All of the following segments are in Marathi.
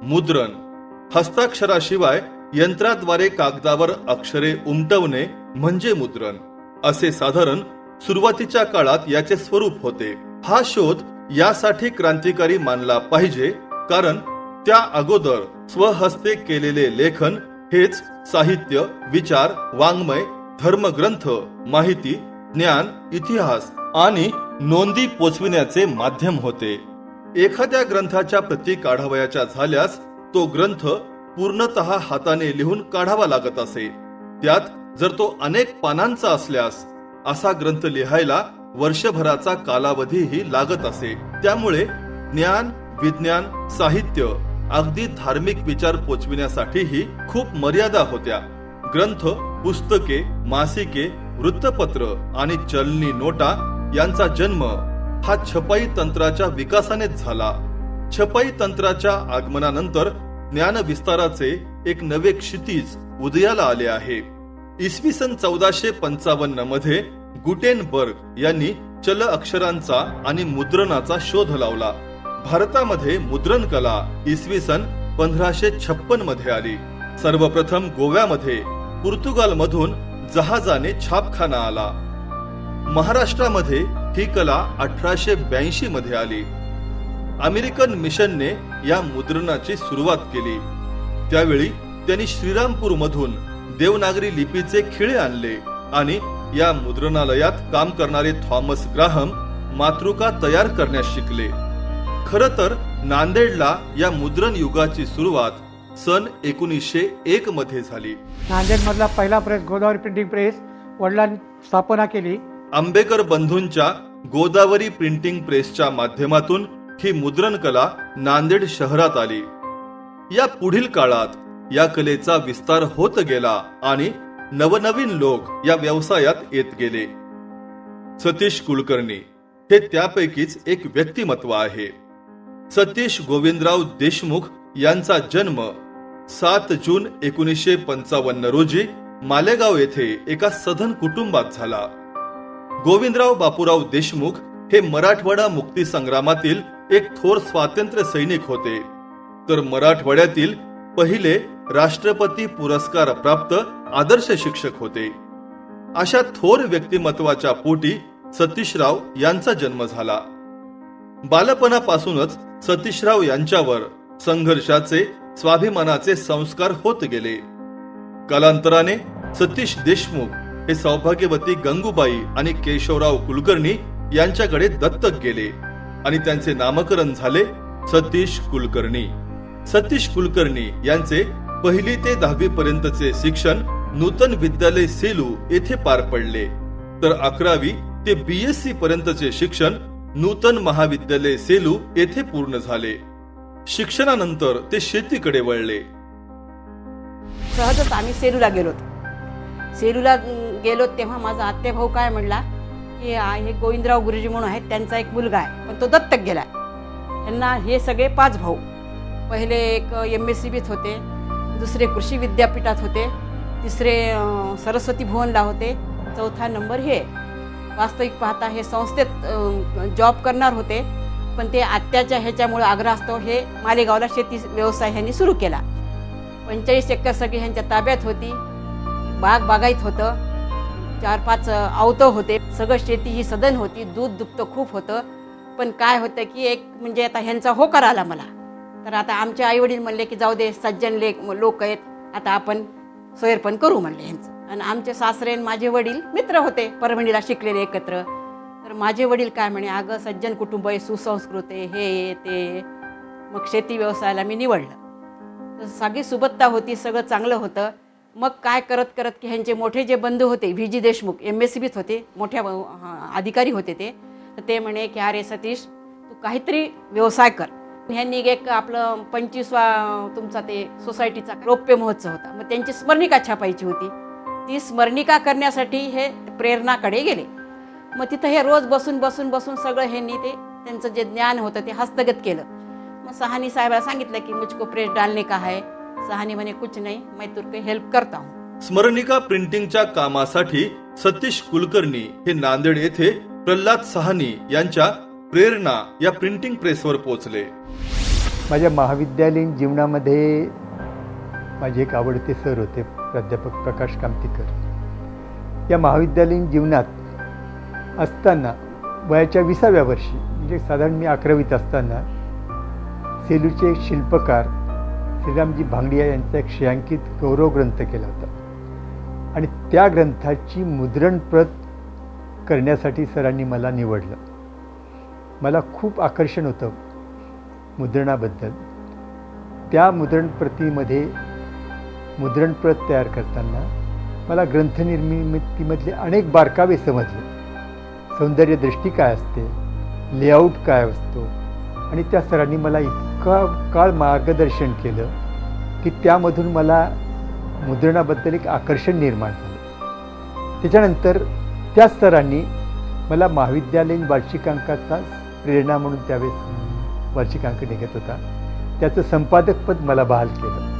मुद्रण. हस्ताक्षराशिवाय यंत्राद्वारे कागदावर अक्षरे उमटवणे म्हणजे मुद्रण. असे साधारण सुरुवातीच्या काळात याचे स्वरूप होते. हा शोध यासाठी क्रांतिकारी मानला पाहिजे कारण त्या अगोदर स्वहस्ते केलेले लेखन हेच साहित्य विचार वाङ्मय धर्मग्रंथ माहिती ज्ञान इतिहास आणि नोंदी पोचविण्याचे माध्यम होते. एखाद्या ग्रंथाच्या प्रती काढावयाच्या झाल्यास तो ग्रंथ पूर्णतः हाताने लिहून काढावा लागत असे. त्यात जर तो अनेक पानांचा असल्यास असा ग्रंथ लिहायला वर्षभराचा कालावधीही लागत असे. त्यामुळे ज्ञान विज्ञान साहित्य अगदी धार्मिक विचार पोचविण्यासाठीही खूप मर्यादा होत्या. ग्रंथ पुस्तके मासिके वृत्तपत्र आणि चलनी नोटा यांचा जन्म हा छपाई तंत्राच्या विकासानेच झाला. छपाई तंत्राच्या आगमनानंतर ज्ञान विस्ताराचे एक नवे क्षितिज उदयाला आले आहे. इसवी सन चौदाशे पंचावन्नमध्ये गुटेनबर्ग यांनी चल अक्षरांचा आणि मुद्रणाचा शोध लावला. भारतामध्ये मुद्रण कला इसवी सन पंधराशे छप्पनमध्ये आली. सर्वप्रथम गोव्यामध्ये पोर्तुगाल मधून जहाजाने छापखाना आला. महाराष्ट्रामध्ये ही कला अठराशे ब्याऐंशी मध्ये आली. अमेरिकन मिशनने या मुद्रणाची सुरुवात केली. त्यावेळी त्यांनी श्रीरामपूर मधून देवनागरी लिपीचे खिळे आणले आणि या मुद्रणालयात काम करणारे थॉमस ग्राहम मातृका तयार करण्यास शिकले. खर तर नांदेडला या मुद्रण युगाची सुरुवात सन एकोणीसशे एक मध्ये झाली. नांदेडमधला पहिला प्रेस गोदावरी प्रिंटिंग प्रेस वडिलांनी स्थापना केली. आंबेकर बंधूंच्या गोदावरी प्रिंटिंग प्रेसच्या माध्यमातून ही मुद्रण कला नांदेड शहरात आली. या पुढील काळात या कलेचा विस्तार होत गेला आणि नवनवीन लोक या व्यवसायात येत गेले. सतीश कुलकर्णी हे त्यापैकीच एक व्यक्तिमत्व आहे. सतीश गोविंदराव देशमुख यांचा जन्म सात जून एकोणीसशे पंचावन्न रोजी मालेगाव येथे एका सधन कुटुंबात झाला. गोविंदराव बापूराव देशमुख हे मराठवाडा मुक्ती संग्रामातील एक थोर स्वातंत्र्य सैनिक होते. तर मराठवाड्यातील पहिले राष्ट्रपती पुरस्कार प्राप्त आदर्श शिक्षक होते. अशा थोर व्यक्तिमत्वाच्या पोटी सतीशराव यांचा जन्म झाला. बालपणापासूनच सतीशराव यांच्यावर संघर्षाचे स्वाभिमानाचे संस्कार होत गेले. कालांतराने सतीश देशमुख हे सौभाग्यवती गंगूबाई आणि केशवराव कुलकर्णी यांच्याकडे दत्तक गेले आणि त्यांचे नामकरण झाले सतीश कुलकर्णी. सतीश कुलकर्णी यांचे पहिली ते दहावी पर्यंतचे शिक्षण नूतन विद्यालय सेलू येथे पार पडले. तर अकरावी ते बीएससी पर्यंतचे शिक्षण नूतन महाविद्यालय सेलू येथे पूर्ण झाले. शिक्षणानंतर ते शेतीकडे वळले. सहजच आम्ही सेलूला गेलो सेलूला गेलो तेव्हा माझा आत्या भाऊ काय म्हणला की हे गोविंदराव गुरुजी म्हणून आहेत त्यांचा एक मुलगा आहे पण तो दत्तक गेला त्यांना हे सगळे पाच भाऊ. पहिले एक एम एस सी बीत होते दुसरे कृषी विद्यापीठात होते तिसरे सरस्वती भुवनला होते चौथा नंबर हे. वास्तविक पाहता हे संस्थेत जॉब करणार होते पण ते आत्याच्या ह्याच्यामुळे आग्रहस्तव हे मालेगावला शेती व्यवसाय ह्यांनी सुरू केला. पंचेचाळीस एकर सगळी ह्यांच्या ताब्यात होती बाग बागायत होतं चार पाच आवतं होते. सगळं शेती ही सदन होती. दूध दुभतं खूप होतं. पण काय होतं की एक म्हणजे आता ह्यांचा होकार आला मला. तर आता आमचे आईवडील म्हणले की जाऊ दे सज्जन लेख लोक आहेत. आता आपण सोयरपण करू म्हणले ह्यांचं. आणि आमचे सासरे आणि माझे वडील मित्र होते परभणीला शिकलेले एकत्र. तर माझे वडील काय म्हणे अगं सज्जन कुटुंब आहे सुसंस्कृत आहे हे ते. मग शेती व्यवसायाला मी निवडलं. तर सगळी सुबत्ता होती सगळं चांगलं होतं. मग काय करत करत की ह्यांचे मोठे जे बंधू होते V. G. Deshmukh M. S. C. बीत होते मोठ्या अधिकारी होते ते. तर ते म्हणे की अरे सतीश तू काहीतरी व्यवसाय कर. ह्यांनी एक आपलं पंचवीसवा तुमचा ते सोसायटीचा रौप्य महोत्सव होता. मग त्यांची स्मरणिका छापायची होती. ती स्मरणिका करण्यासाठी हे प्रेरणाकडे गेले. मग तिथं हे रोज बसून बसून बसून सगळं ह्यांनी ते त्यांचं जे ज्ञान होतं ते हस्तगत केलं. मग सहानी साहेबाला सांगितलं की मुझको प्रेस डालने का है? सहानी म्हणे कुछ नाही मैं तुरको हेल्प करता हूँ. स्मरणिका प्रिंटिंगच्या कामासाठी सतीश कुलकर्णी हे नांदेड येथे प्रल्हाद सहानी यांच्या प्रेरणा या प्रिंटिंग प्रेसवर पोहोचले. माझ्या महाविद्यालयीन जीवनामध्ये माझे एक आवडते सर होते प्राध्यापक प्रकाश कामतीकर. या महाविद्यालयीन जीवनात असताना वयाच्या विसाव्या वर्षी म्हणजे साधारण मी अकरावीत असताना सेलूचे शिल्पकार श्रीरामजी भांगडिया यांचा एक श्रेयांकित गौरव ग्रंथ केला होता. आणि त्या ग्रंथाची मुद्रण प्रत करण्यासाठी सरांनी मला निवडलं. मला खूप आकर्षण होतं मुद्रणाबद्दल. त्या मुद्रणप्रतीमध्ये मुद्रणप्रत तयार करताना मला ग्रंथनिर्मितीमधले अनेक बारकावे समजले. सौंदर्य दृष्टी काय असते? लेआउट काय असतो? आणि त्या सरांनी मला का काळ मार्गदर्शन केलं की त्यामधून मला मुद्रणाबद्दल एक आकर्षण निर्माण झालं. त्याच्यानंतर त्या सरांनी मला महाविद्यालयीन वार्षिकांकाचा प्रेरणा म्हणून त्यावेळेस वार्षिकांक निघत होता. त्याचं संपादकपद मला बहाल केलं.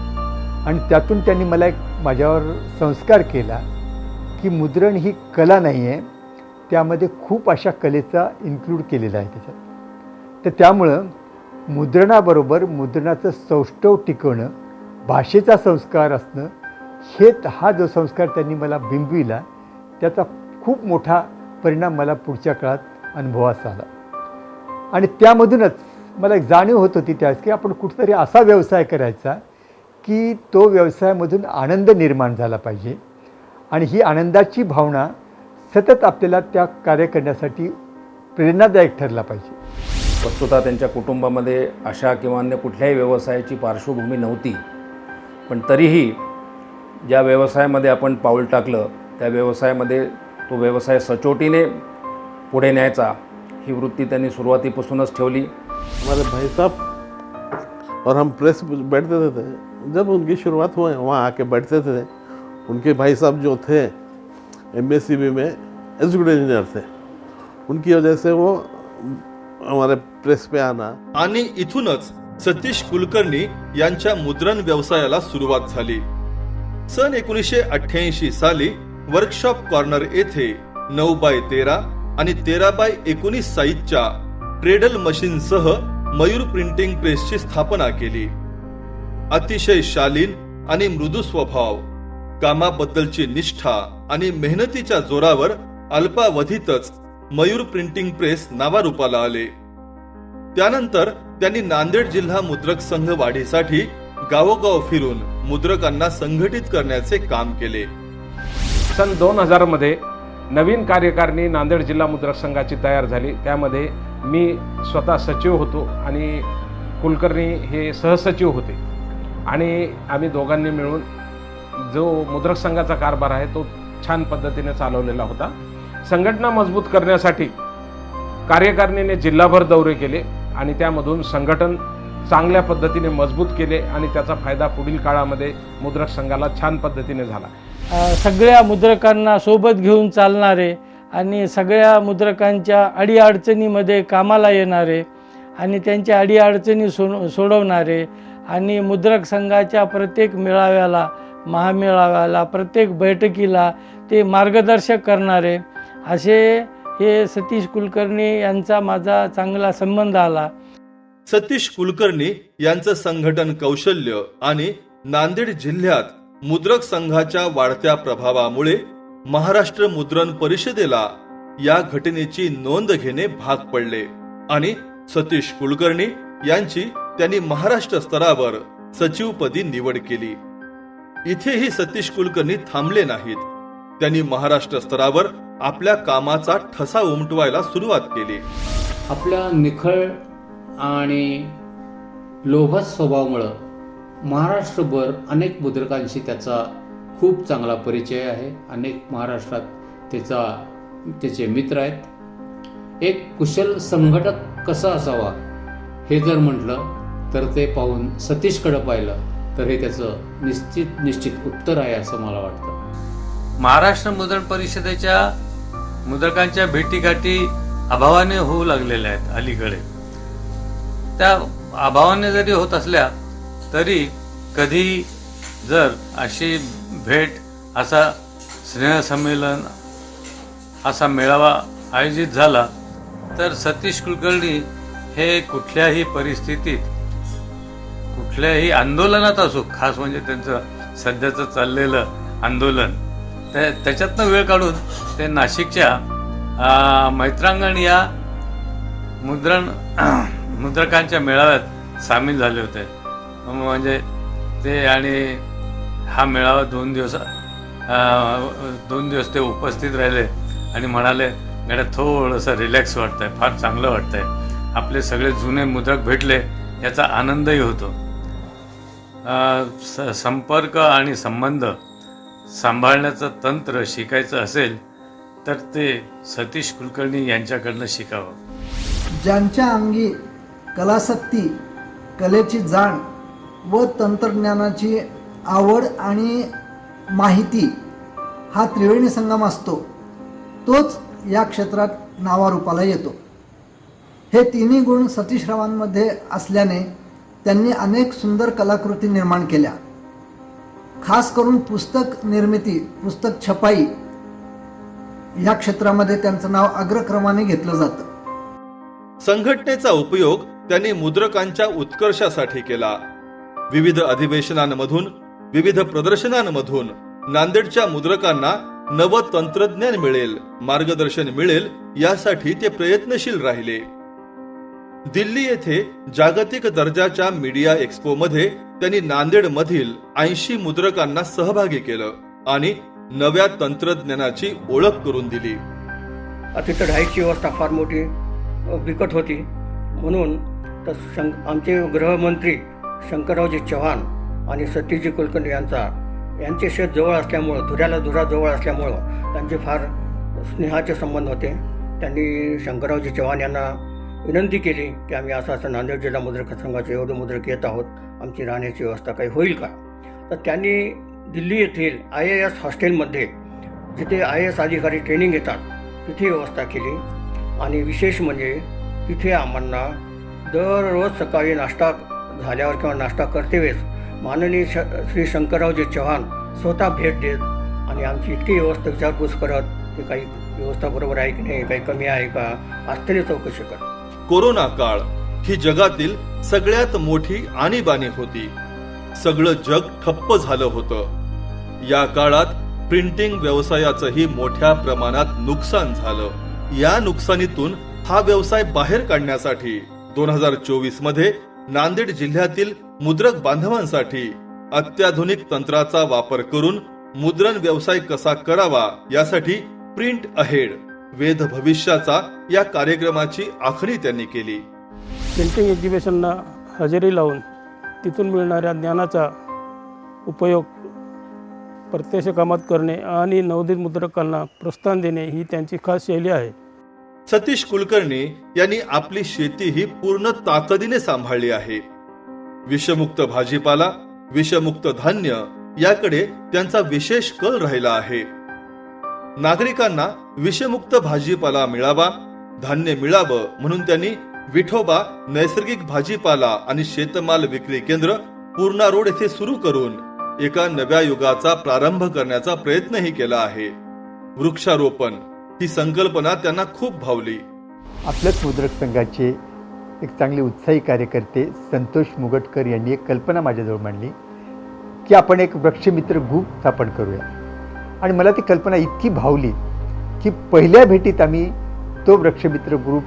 आणि त्यातून त्यांनी मला एक माझ्यावर संस्कार केला की मुद्रण ही कला नाही आहे त्यामध्ये खूप अशा कलेचा इन्क्लूड केलेला आहे त्याच्यात. तर त्यामुळं मुद्रणाबरोबर मुद्रणाचं सौष्ठव टिकवणं भाषेचा संस्कार असणं हे हा जो संस्कार त्यांनी मला बिंबविला त्याचा खूप मोठा परिणाम मला पुढच्या काळात अनुभवास आला. आणि त्यामधूनच मला एक जाणीव होत होती त्यावेळेस की आपण कुठेतरी असा व्यवसाय करायचा की तो व्यवसायामधून आनंद निर्माण झाला पाहिजे. आणि ही आनंदाची भावना सतत आपल्याला त्या कार्य करण्यासाठी प्रेरणादायक ठरला पाहिजे. वस्तुतः त्यांच्या कुटुंबामध्ये अशा किंवा अन्य कुठल्याही व्यवसायाची पार्श्वभूमी नव्हती. पण तरीही ज्या व्यवसायामध्ये आपण पाऊल टाकलं त्या व्यवसायामध्ये तो व्यवसाय सचोटीने पुढे न्यायचा ही वृत्ती त्यांनी सुरुवातीपासूनच ठेवली. हमारे भाई साहब और हम प्रेस बैठते थे जब उनकी शुरुआत हुए वहाँ आके बैठते थे उनके भाई साहब जो थे एम में एग्जीक्यूटिव इंजीनियर थे। उनकी वजह से वो हमारे प्रेस में आना। आणि इथूनच सतीश कुलकर्णी यांच्या मुद्रण व्यवसायाला सुरुवात झाली. सन एकोणीसशे अठ्ठ्याऐंशी साली वर्कशॉप कॉर्नर येथे नऊ बाय तेरा आणि तेरा बाय एकोणीस साईजच्या ट्रेडल मशीनसह मयूर प्रिंटिंग प्रेसची स्थापना केली. अतिशय शालीन आणि मृदू स्वभाव कामाबद्दलची निष्ठा आणि मेहनतीच्या जोरावर अल्पावधीतच मयूर प्रिंटिंग प्रेस नावारूपाला आले. त्यानंतर त्यांनी नांदेड जिल्हा मुद्रक संघ वाढीसाठी गावोगाव फिरून मुद्रकांना संघटित करण्याचे काम केले. सन दोन हजारमध्ये नवीन कार्यकारिणी नांदेड जिल्हा मुद्रक संघाची तयार झाली. त्यामध्ये मी स्वतः सचिव होतो आणि कुलकर्णी हे सहसचिव होते. आणि आम्ही दोघांनी मिळून जो मुद्रक संघाचा कारभार आहे तो छान पद्धतीने चालवलेला होता. संघटना मजबूत करण्यासाठी कार्यकारिणीने जिल्हाभर दौरे केले आणि त्यामधून संघटन चांगल्या पद्धतीने मजबूत केले आणि त्याचा फायदा पुढील काळामध्ये मुद्रक संघाला छान पद्धतीने झाला. सगळ्या मुद्रकांना सोबत घेऊन चालणारे आणि सगळ्या मुद्रकांच्या अडीअडचणीमध्ये कामाला येणारे आणि त्यांच्या अडीअडचणी सो सोडवणारे आणि मुद्रक संघाच्या प्रत्येक मेळाव्याला महामेळाव्याला प्रत्येक बैठकीला ते मार्गदर्शक करणारे असे हे सतीश कुलकर्णी यांचा माझा चांगला संबंध आला. सतीश कुलकर्णी यांचं संघटन कौशल्य आणि नांदेड जिल्ह्यात मुद्रक संघाच्या वाढत्या प्रभावामुळे महाराष्ट्र मुद्रण परिषदेला या घटनेची नोंद घेणे भाग पडले आणि सतीश कुलकर्णी यांची त्यांनी महाराष्ट्र स्तरावर सचिवपदी निवड केली. इथेही सतीश कुलकर्णी थांबले नाहीत. त्यांनी महाराष्ट्र स्तरावर आपल्या कामाचा ठसा उमटवायला सुरुवात केली. आपल्या निखळ आणि लोभस स्वभावामुळं महाराष्ट्रभर अनेक मुद्रकांशी त्याचा खूप चांगला परिचय आहे. अनेक महाराष्ट्रात त्याचा त्याचे मित्र आहेत. एक कुशल संघटक कसा असावा हे जर म्हटलं तर ते पाहून सतीशकडं पाहिलं तर हे त्याचं निश्चित निश्चित उत्तर आहे असं मला वाटतं. महाराष्ट्र मुद्रण परिषदेच्या मुद्रकांच्या भेटीगाठी अभावाने होऊ लागलेल्या आहेत अलीकडे. त्या अभावाने जरी होत असल्या तरी कधी जर अशी भेट असा स्नेहसंमेलन असा मेळावा आयोजित झाला तर सतीश कुलकर्णी हे कुठल्याही परिस्थितीत कुठल्याही आंदोलनात असो खास म्हणजे त्यांचं सध्याचं चाललेलं आंदोलन त्या त्याच्यातनं वेळ काढून ते नाशिकच्या मैत्रांगण या मुद्रण मुद्रकांच्या मेळाव्यात सामील झाले होते. म्हणजे ते आणि हा मेळावा दोन दिवस दोन दिवस ते उपस्थित राहिले आणि म्हणाले गड्या थोडंसं रिलॅक्स वाटतंय फार चांगलं वाटतंय. आपले सगळे जुने मुद्रक भेटले याचा आनंदही होतो. स- संपर्क आणि संबंध सांभाळण्याचं तंत्र शिकायचं असेल तर ते सतीश कुलकर्णी यांच्याकडनं शिकावं. ज्यांच्या अंगी कलासक्ती कलेची जाण व तंत्रज्ञानाची आवड आणि माहिती हा त्रिवेणी संगम असतो तोच या क्षेत्रात नावारूपाला येतो. हे तिन्ही गुण सतीशरावांमध्ये असल्याने त्यांनी अनेक सुंदर कलाकृती निर्माण केल्या. खास करून पुस्तक निर्मिती पुस्तक छपाई या क्षेत्रामध्ये त्यांचं नाव अग्रक्रमाने घेतलं जातं. संघटनेचा उपयोग त्यांनी मुद्रकांच्या उत्कर्षासाठी केला. विविध अधिवेशनांमधून विविध प्रदर्शनांमधून नांदेडच्या मुद्रकांना नव तंत्रज्ञान मिळेल मार्गदर्शन मिळेल यासाठी ते प्रयत्नशील राहिले. दिल्ली येथे जागतिक दर्जाच्या मीडिया एक्स्पो मध्ये त्यांनी नांदेड मधील ऐंशी मुद्रकांना सहभागी केलं आणि नव्या तंत्रज्ञानाची ओळख करून दिली. तिथं राहायची व्यवस्था फार मोठी बिकट होती. म्हणून तर शं आमचे गृहमंत्री शंकररावजी चव्हाण आणि सतीजी कुलकर्णी यांचा यांचे शेत जवळ असल्यामुळं धुऱ्याला धुरा जवळ असल्यामुळं त्यांचे फार स्नेहाचे संबंध होते. त्यांनी शंकररावजी चव्हाण यांना विनंती केली की आम्ही असं असं नांदेड जिल्हा मुद्रक संघाचे एवढे मुद्रक येत आहोत. आमची राहण्याची व्यवस्था काही होईल का? तर त्यांनी दिल्ली येथील आय ए एस हॉस्टेलमध्ये जिथे आय ए एस अधिकारी ट्रेनिंग घेतात तिथे व्यवस्था केली. आणि विशेष म्हणजे तिथे आम्हाला दररोज सकाळी नाश्ता झाल्यावर किंवा नाश्ता करतेवेळेस माननीय श श्री शंकररावजी चव्हाण स्वतः भेट देत आणि आमची इतकी व्यवस्था विचारपूस करत की काही व्यवस्था बरोबर आहे की नाही काही कमी आहे का? आस्थेने चौकशी करत. कोरोना काळ ही जगातील सगळ्यात मोठी आणीबाणी होती. सगळं जग ठप्प झालं होतं. या काळात प्रिंटिंग व्यवसायाचंही मोठ्या प्रमाणात नुकसान झालं. या नुकसानीतून हा व्यवसाय बाहेर काढण्यासाठी दोन हजार चोवीसमध्ये नांदेड जिल्ह्यातील मुद्रक बांधवांसाठी अत्याधुनिक तंत्राचा वापर करून मुद्रण व्यवसाय कसा करावा यासाठी प्रिंट अहेड वेध भविष्याचा या कार्यक्रमाची आखणी त्यांनी केली. प्रिंटिंग एक्झिबिशनला हजेरी लावून तिथून मिळणाऱ्या ज्ञानाचा उपयोग प्रत्यक्ष कामात करणे आणि नवोदित मुद्रकांना प्रोत्साहन देणे ही त्यांची खास शैली आहे. सतीश कुलकर्णी यांनी आपली शेती ही पूर्ण ताकदीने सांभाळली आहे. विषमुक्त भाजीपाला विषमुक्त धान्य याकडे त्यांचा विशेष कल राहिला आहे. नागरिकांना विषमुक्त भाजीपाला मिळावा धान्य मिळावं म्हणून त्यांनी विठोबा नैसर्गिक भाजीपाला आणि शेतमाल विक्री केंद्र पूर्णा रोड येथे सुरू करून एका नव्या युगाचा प्रारंभ करण्याचा प्रयत्नही केला आहे. वृक्षारोपण ही संकल्पना त्यांना खूप भावली. आपल्याच मुद्रक संघाचे एक चांगले उत्साही कार्यकर्ते संतोष मुगटकर यांनी एक कल्पना माझ्याजवळ मांडली की आपण एक वृक्षमित्र ग्रुप स्थापन करूया. आणि मला ती कल्पना इतकी भावली की पहिल्या भेटीत आम्ही तो वृक्षमित्र ग्रुप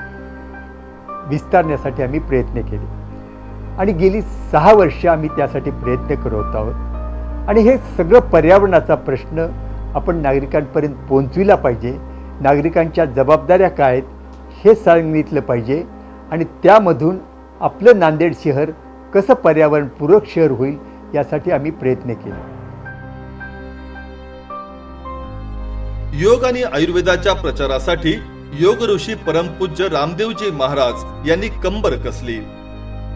विस्तारण्यासाठी आम्ही प्रयत्न केले. आणि गेली सहा वर्षे आम्ही त्यासाठी प्रयत्न करत आहोत. आणि हे सगळं पर्यावरणाचा प्रश्न आपण नागरिकांपर्यंत पोहोचविला पाहिजे. नागरिकांच्या जबाबदाऱ्या काय आहेत हे सांगितलं पाहिजे. आणि त्यामधून आपलं नांदेड शहर कसं पर्यावरणपूरक शहर होईल यासाठी आम्ही प्रयत्न केले. योग आणि आयुर्वेदाच्या प्रचारासाठी योग ऋषी परमपूज्य रामदेवजी महाराज यांनी कंबर कसली.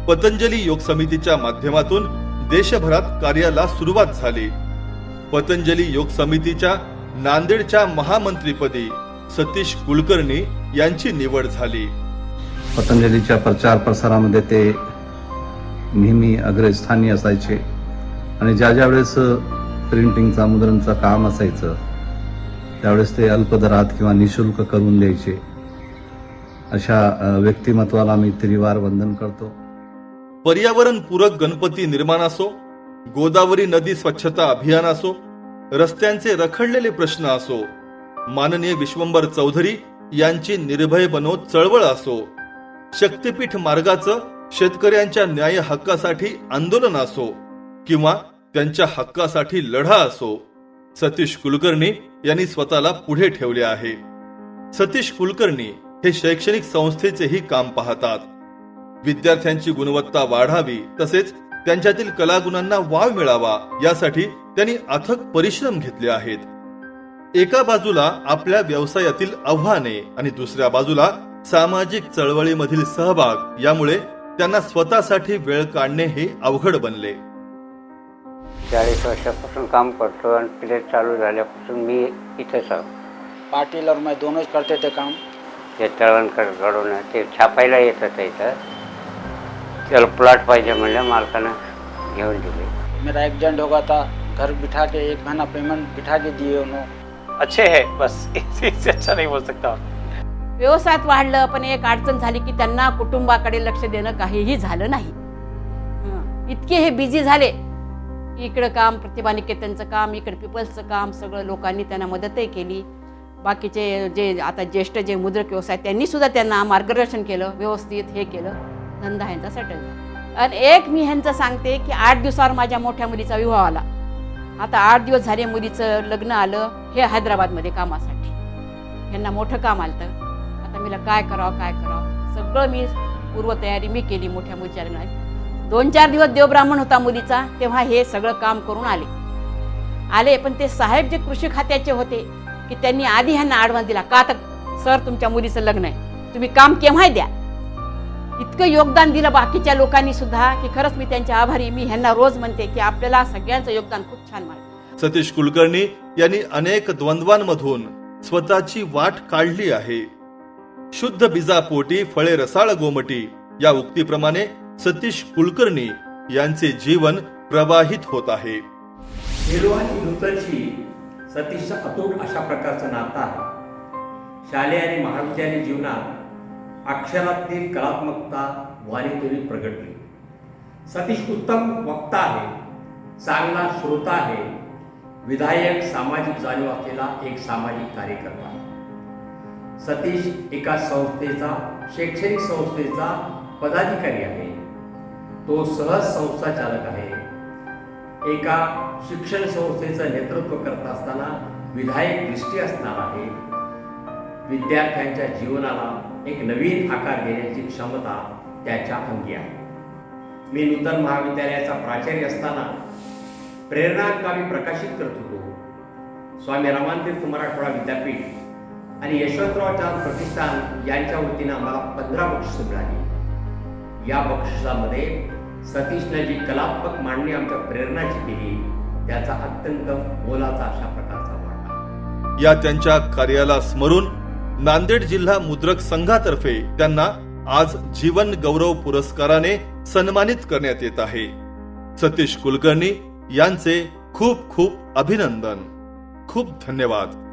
पतंजली योग समितीच्या माध्यमातून देशभरात कार्याला सुरुवात झाली. पतंजली योग समितीच्या नांदेडच्या महामंत्रीपदी सतीश कुलकर्णी यांची निवड झाली. पतंजलीच्या प्रचार प्रसारामध्ये ते नेहमी अग्रस्थानी असायचे. आणि ज्या ज्या वेळेस प्रिंटिंगचा मुद्रणचं काम असायचं त्यावेळेस ते अल्पदरात किंवा निशुल्क करून द्यायचे. अशा व्यक्तिमत्वाला मी त्रिवार वंदन करतो. पर्यावरणपूरक गणपती निर्माण असो गोदावरी नदी स्वच्छता अभियान असो रस्त्यांचे रखडलेले प्रश्न असो माननीय विश्वंभर चौधरी यांची निर्भय बनो चळवळ असो शक्तीपीठ मार्गाचं शेतकऱ्यांच्या न्याय हक्कासाठी आंदोलन असो किंवा त्यांच्या हक्कासाठी लढा असो. सतीश कुलकर्णी यांनी स्वतःला पुढे ठेवले आहे. सतीश कुलकर्णी हे शैक्षणिक संस्थेचेही काम पाहतात. विद्यार्थ्यांची गुणवत्ता वाढावी तसेच त्यांच्यातील कलागुणांना वाव मिळावा यासाठी त्यांनी अथक परिश्रम घेतले आहेत. एका बाजूला आपल्या व्यवसायातील आव्हाने आणि दुसऱ्या बाजूला सामाजिक चळवळीमधील सहभाग यामुळे त्यांना स्वतःसाठी वेळ काढणे हे अवघड बनले. चाळीस वर्षापासून काम करतो आणि प्लेट चालू झाल्यापासून मी इथेच आहो पाटील और मैं दोनों ही करते थे काम? ते तळवणकर घडून ते छापायला येत होतं इथं. त्याला प्लॉट पाहिजे म्हणलं मालकानं घेऊन दिले. मेरा एक्सीडेंट हो गया था घर बिठा के एक महीना पेमेंट बिठा के दिए उन्होंने अच्छे है बस इससे अच्छा नहीं बोल सकता। व्यवसायात वाढलं पण एक अडचण झाली की त्यांना कुटुंबाकडे लक्ष देणं काहीही झालं नाही. हं. इतके हे बिझी झाले इकडं काम प्रतिभानिकेतनचं काम इकडं पीपल्सचं काम सगळं लोकांनी त्यांना मदतही केली. बाकीचे जे आता ज्येष्ठ जे मुद्रक व्यवसाय त्यांनी सुद्धा त्यांना मार्गदर्शन केलं व्यवस्थित हे केलं. धंदा ह्यांचा सेटल झाला. आणि एक मी ह्यांचं सांगते की आठ दिवसावर माझ्या मोठ्या मुलीचा विवाह आला. आता आठ दिवस झाले मुलीचं लग्न आलं हे हैदराबादमध्ये कामासाठी. ह्यांना मोठं काम आलं आता मीला काय करावं काय करावं? सगळं मी पूर्वतयारी मी केली मोठ्या मुलीच्या लग्नात. दोन चार दिवस देवब्राह्मण होता मुलीचा तेव्हा हे सगळं काम करून आले. आले पण ते साहेब जे कृषी खात्याचे होते की त्यांनी आधी ह्यांना ॲडव्हान्स दिला. का तर सर तुमच्या मुलीचं लग्न आहे. तुम्ही काम केव्हाही द्या. इतकं योगदान दिलं बाकीच्या लोकांनी सुद्धा की खरंच मी त्यांच्या आभारी मी ह्यांना रोज म्हणते की आपल्याला सगळ्यांचं योगदान खूप छान माहिती सतीश कुलकर्णी यांनी अनेक द्वंद्वांमधून स्वतःची वाट काढली आहे. शुद्ध बिजापोटी फळे रसाळ गोमटी या उक्तीप्रमाणे सतीश कुलकर्णी यांचे जीवन प्रवाहित होत आहे. हेलो आणि नूतनशी सतीशचं अतूट अशा प्रकारचा नाता आहे. शालेय आणि महाविद्यालयीन जीवनात अक्षरातील कलात्मकता वारीतुरी प्रगटली. सतीश उत्तम वक्ता आहे चांगला श्रोता आहे विधायक सामाजिक जाणीव असलेला एक सामाजिक कार्यकर्ता. आहे सतीश एका संस्थेचा शैक्षणिक संस्थेचा पदाधिकारी आहे. तो सहज संस्था चालक आहे. एका शिक्षण संस्थेचं नेतृत्व करत असताना विधायक दृष्टी असणार आहे. विद्यार्थ्यांच्या जीवनाला एक नवीन आकार देण्याची क्षमता त्याच्या अंगी आहे. मी नूतन महाविद्यालयाचा प्राचार्य असताना प्रेरणाकामी प्रकाशित करत होतो. स्वामी रामानतीर्थ मराठवाडा विद्यापीठ आणि यशवंतराव चांद प्रतिष्ठान यांच्या वतीनं आम्हाला पंधरा बक्षिसं मिळाली. या बक्षिसामध्ये सतीशनं जी कलात्मक मांडणी आमच्या प्रेरणाची केली त्याचा अत्यंत मोलाचा अशा प्रकारचा वाटा. या त्यांच्या कार्याला स्मरून नांदेड जिल्हा मुद्रक संघातर्फे त्यांना आज जीवन गौरव पुरस्काराने सन्मानित करण्यात येत आहे. सतीश कुलकर्णी यांचे खूप खूप अभिनंदन. खूप धन्यवाद.